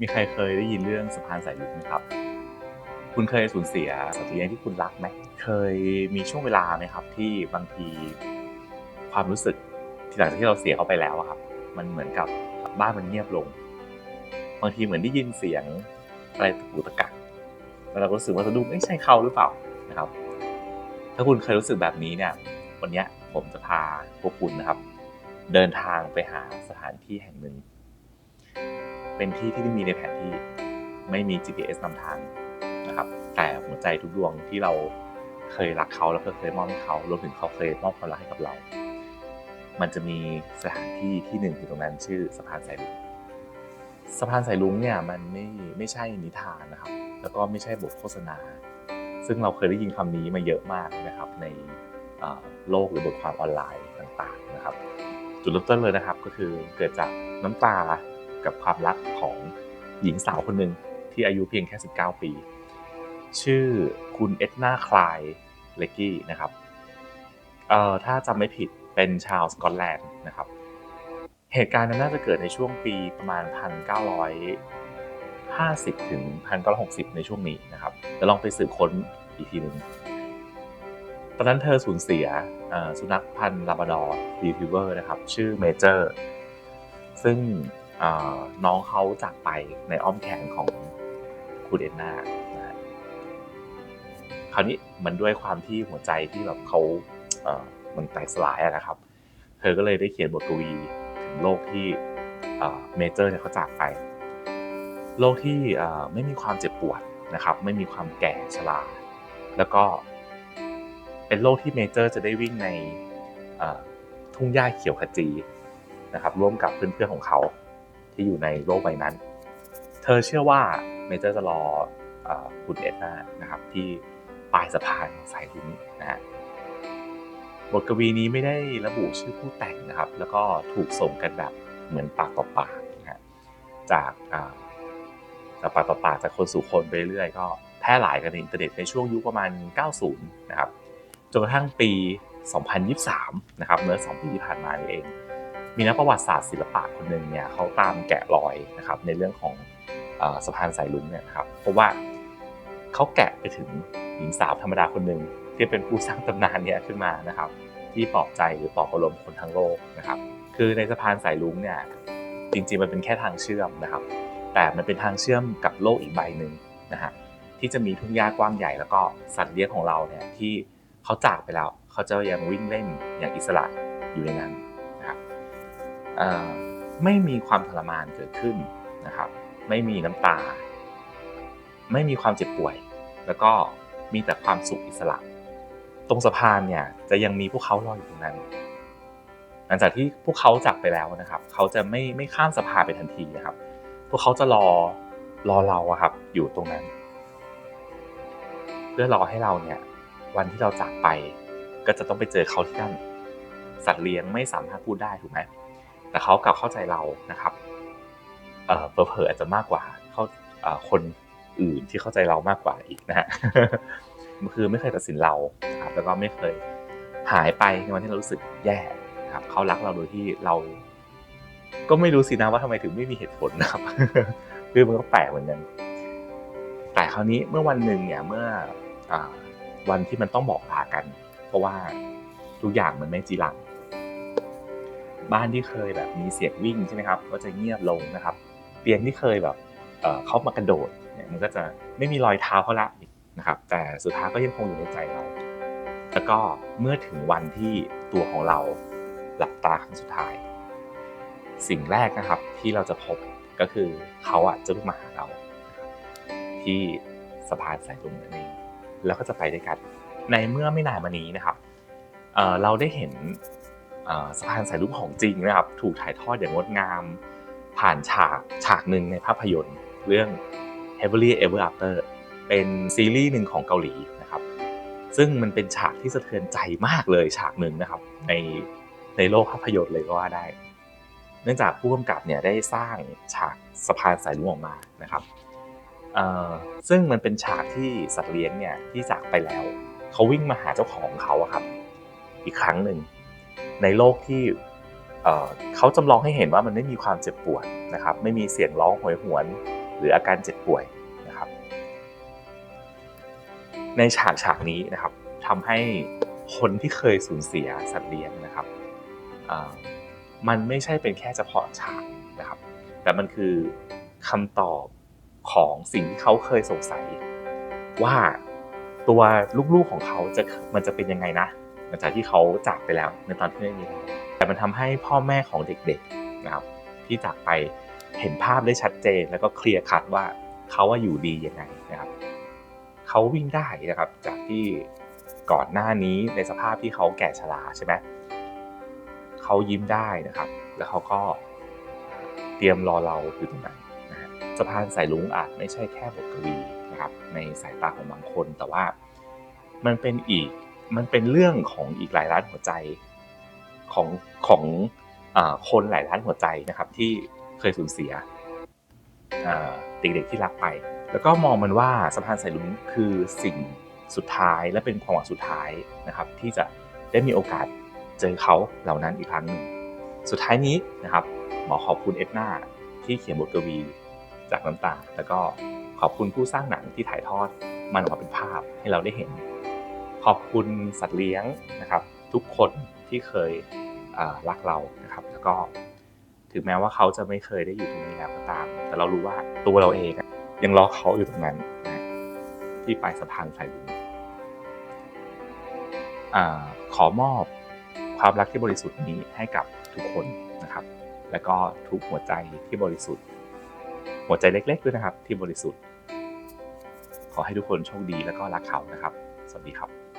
มีใครเคยได้ยินเรื่องสะพานสายลุกไหมครับ คุณเคยสูญเสียสัตว์เลี้ยงที่คุณรักไหม เคยมีช่วงเวลาไหมครับ ที่บางทีความรู้สึกที่หลังจากที่เราเสียเขาไปแล้วครับ มันเหมือนกับบ้านมันเงียบลง บางทีเหมือนได้ยินเสียงอะไรตะกุกตะกักแล้วเราก็รู้สึกว่าสะดุ้งไม่ใช่เขาหรือเปล่านะครับ ถ้าคุณเคยรู้สึกแบบนี้เนี่ยวันนี้ผมจะพาพวกคุณนะครับ เดินทางไปหาสถานที่แห่งหนึ่ง เป็นที่ที่ไม่มีในแผนที่ไม่มี GPS นำทางนะครับ แต่หัวใจทุกดวงที่เราเคยรักเขาแล้วก็เคยมอบให้เขารวมถึงเขาเคยมอบความรักให้กับเรา มันจะมีสถานที่ที่หนึ่งอยู่ตรงนั้นชื่อสะพานสายลุงสะพานสายลุงเนี่ยมันไม่ไม่ใช่นิทานนะครับ แล้วก็ไม่ใช่บทโฆษณา ซึ่งเราเคยได้ยินคำนี้มาเยอะมากนะครับ ในโลกหรือบทความออนไลน์ต่างๆนะครับ จุดเริ่มต้นเลยนะครับก็คือเกิดจากน้ำตา กับความรักของหญิงสาวคนหนึ่งที่อายุเพียงแค่ 19 ปี ชื่อคุณเอ็ดนาคลายเลกกี้นะครับเอ่อถ้าจำไม่ผิดเป็นชาวสกอตแลนด์นะครับ เหตุการณ์นั้นน่าจะเกิดในช่วงปีประมาณ 1950 ถึง 1960 ในช่วงนี้นะครับจะลองไปสืบค้นอีกทีหนึ่งตอนนั้นเธอสูญเสียสุนัขพันธุ์ลาบราดอร์รีทรีเวอร์นะครับ ชื่อเมเจอร์ ซึ่ง น้องเขาจากไปในอ้อมแขนของคุณเอ็นนาคราวนี้มันด้วยความที่หัวใจที่แบบเขาเมันแตกสลายะนะครับ เธอก็เลยได้เขียนบทกวีถึงโลกที่เมเจอร์เนี่ยเขาจากไป โลกที่ไม่มีความเจ็บปวดนะครับ ไม่มีความแก่ชรา แล้วก็เป็นโลกที่เมเจอร์จะได้วิ่งในทุ่งหญ้าเขียวขจีนะครับ ร่วมกับเพื่อนๆของเขา ที่อยู่ในโลกใบนั้น เธอเชื่อว่าเมเจอร์จะรอคุณเอ็ดนานะครับที่ปลายสะพานสายลุงนะฮะบทกวีนี้ไม่ได้ระบุชื่อผู้แต่งนะครับ แล้วก็ถูกส่งกันแบบเหมือนปากต่อปากนะฮะจากจากปากต่อปากจากคนสู่คนไปเรื่อยก็แพร่หลายกันในอินเทอร์เน็ตในช่วงยุคประมาณ 90 นะครับจนกระทั่งปี 2023 นะครับเมื่อ 2 ปีที่ผ่านมานี่เอง มีนักประวัติศาสตร์ศิลปะคนหนึ่งเนี่ยเขาตามแกะรอยนะครับในเรื่องของอสะพานสายลุงเนี่ยครับเพราะว่าเขาแกะไปถึงหญิงสาวธรรมดาคนหนึ่งที่เป็นผู้สร้างตำนานเนี่ยขึ้นมานะครับ ที่ปลอบใจหรือปลอบประโลมคนทั้งโลกนะครับ คือในสะพานสายลุงเนี่ยจริงๆมันเป็นแค่ทางเชื่อมนะครับ แต่มันเป็นทางเชื่อมกับโลกอีกใบหนึ่งนะฮะที่จะมีทุ่งหญ้ากว้างใหญ่แล้วก็สัตว์เลี้ยงของเราเนี่ยที่เขาจากไปแล้วเขาจะยังวิ่งเล่นอย่างอิสระอยู่ในนั้น ไม่มีความทรมานเกิดขึ้นนะครับ ไม่มีน้ำตา ไม่มีความเจ็บป่วย แล้วก็มีแต่ความสุขอิสระ ตรงสะพานเนี่ยจะยังมีพวกเขารออยู่ตรงนั้น หลังจากที่พวกเขาจากไปแล้วนะครับ เขาจะไม่ไม่ข้ามสะพานไปทันทีนะครับ พวกเขาจะรอรอเราอะครับ อยู่ตรงนั้น เพื่อรอให้เราเนี่ย วันที่เราจากไป ก็จะต้องไปเจอเขาที่นั่นสัตว์เลี้ยงไม่สามารถพูดได้ถูกไหม แต่เขากลับเข้าใจเรานะครับเออเผลอๆอาจจะมากกว่าเขาเออคนอื่นที่เข้าใจเรามากกว่าอีกนะฮะคือไม่เคยตัดสินเราครับแล้วก็ไม่เคยหายไปในวันที่เรารู้สึกแย่ครับเขารักเราโดยที่เรา ก็ไม่รู้สินะว่าทำไมถึงไม่มีเหตุผลนะครับคือมันก็แปลกเหมือนกันแต่คราวนี้เมื่อวันหนึ่งเนี่ยเมื่ออวันที่มันต้องบอกลากัน เพราะว่าทุกอย่างมันไม่จีรัง บ้านที่เคยแบบมีเสียงวิ่งใช่ไหมครับก็จะเงียบลงนะครับ เตียงที่เคยแบบเขามากระโดดเนี่ยมันก็จะไม่มีรอยเท้าเขาละนะครับ แต่สุดท้ายก็ยังคงอยู่ในใจเรา แล้วก็เมื่อถึงวันที่ตัวของเราหลับตาครั้งสุดท้าย สิ่งแรกนะครับที่เราจะพบก็คือเขาอะจะลุกมาหาเรา ที่สะพานสายลุงนั่นเองแล้วก็จะไปด้วยกัน ในเมื่อไม่นานมานี้นะครับเเราได้เห็น สะพานสายลุงของจริงนะครับ ถูกถ่ายทอดอย่างงดงาม ผ่านฉากฉากหนึ่งในภาพยนตร์ เรื่อง Heavenly Ever After เป็นซีรีส์หนึ่งของเกาหลีนะครับ ซึ่งมันเป็นฉากที่สะเทือนใจมากเลยฉากหนึ่งนะครับ ในในโลกภาพยนตร์เลยก็ว่าได้ เนื่องจากผู้กำกับเนี่ยได้สร้างฉากสะพานสายลุงออกมานะครับซึ่งมันเป็นฉากที่สัตว์เลี้ยงเนี่ยที่จากไปแล้ว เขาวิ่งมาหาเจ้าของเขาครับ อีกครั้งหนึ่ง ในโลกที่เขาจำลองให้เห็นว่ามันไม่มีความเจ็บปวดนะครับ ไม่มีเสียงร้องโหยหวน หรืออาการเจ็บป่วยนะครับ ในฉากฉากนี้นะครับทำให้คนที่เคยสูญเสียสัตว์เลี้ยงนะครับมันไม่ใช่เป็นแค่เฉพาะฉากนะครับ แต่มันคือคำตอบของสิ่งที่เขาเคยสงสัย ว่าตัวลูกๆของเขาจะมันจะเป็นยังไงนะ หลังจากที่เขาจากไปแล้วในตอนที่ไม่มีเราแต่มันทำให้พ่อแม่ของเด็กๆนะครับที่จากไปเห็นภาพได้ชัดเจนแล้วก็เคลียร์คัดว่าเขาว่าอยู่ดียังไงนะครับเขาวิ่งได้นะครับ จากที่ก่อนหน้านี้ในสภาพที่เขาแก่ชราใช่ไหมเขายิ้มได้นะครับ แล้วเขาก็เตรียมรอเราอยู่ตรงนั้นนะฮะสะพานสายลุงอาจไม่ใช่แค่บทกวีนะครับ ในสายตาของบางคนแต่ว่ามันเป็นอีก มันเป็นเรื่องของอีกหลายล้านหัวใจของของอคนหลายล้านหัวใจนะครับ ที่เคยสูญเสียเด็กๆที่รักไป แล้วก็มองมันว่าสะพานสายลุงคือสิ่งสุดท้ายและเป็นความหวังสุดท้ายนะครับ ที่จะได้มีโอกาสเจอเขาเหล่านั้นอีกครั้งหนึ่งสุดท้ายนี้นะครับหมอขอบคุณเอ็ดนาที่เขียนบทกวีจากน้ำตา แล้วก็ขอบคุณผู้สร้างหนังที่ถ่ายทอดมันออกมาเป็นภาพให้เราได้เห็น ขอบคุณสัตว์เลี้ยงนะครับทุกคนที่เคยรักเรานะครับ แล้วก็ถึงแม้ว่าเขาจะไม่เคยได้อยู่ตรงนี้แล้วก็ตาม แต่เรารู้ว่าตัวเราเองยังรอเขาอยู่ตรงนั้นนะที่ปลายสะพานสายลุงอ่าขอมอบความรักที่บริสุทธิ์นี้ให้กับทุกคนนะครับ แล้วก็ทุกหัวใจที่บริสุทธิ์ หัวใจเล็กๆด้วยนะครับที่บริสุทธิ์ ขอให้ทุกคนโชคดีแล้วก็รักเขานะครับ สวัสดีครับ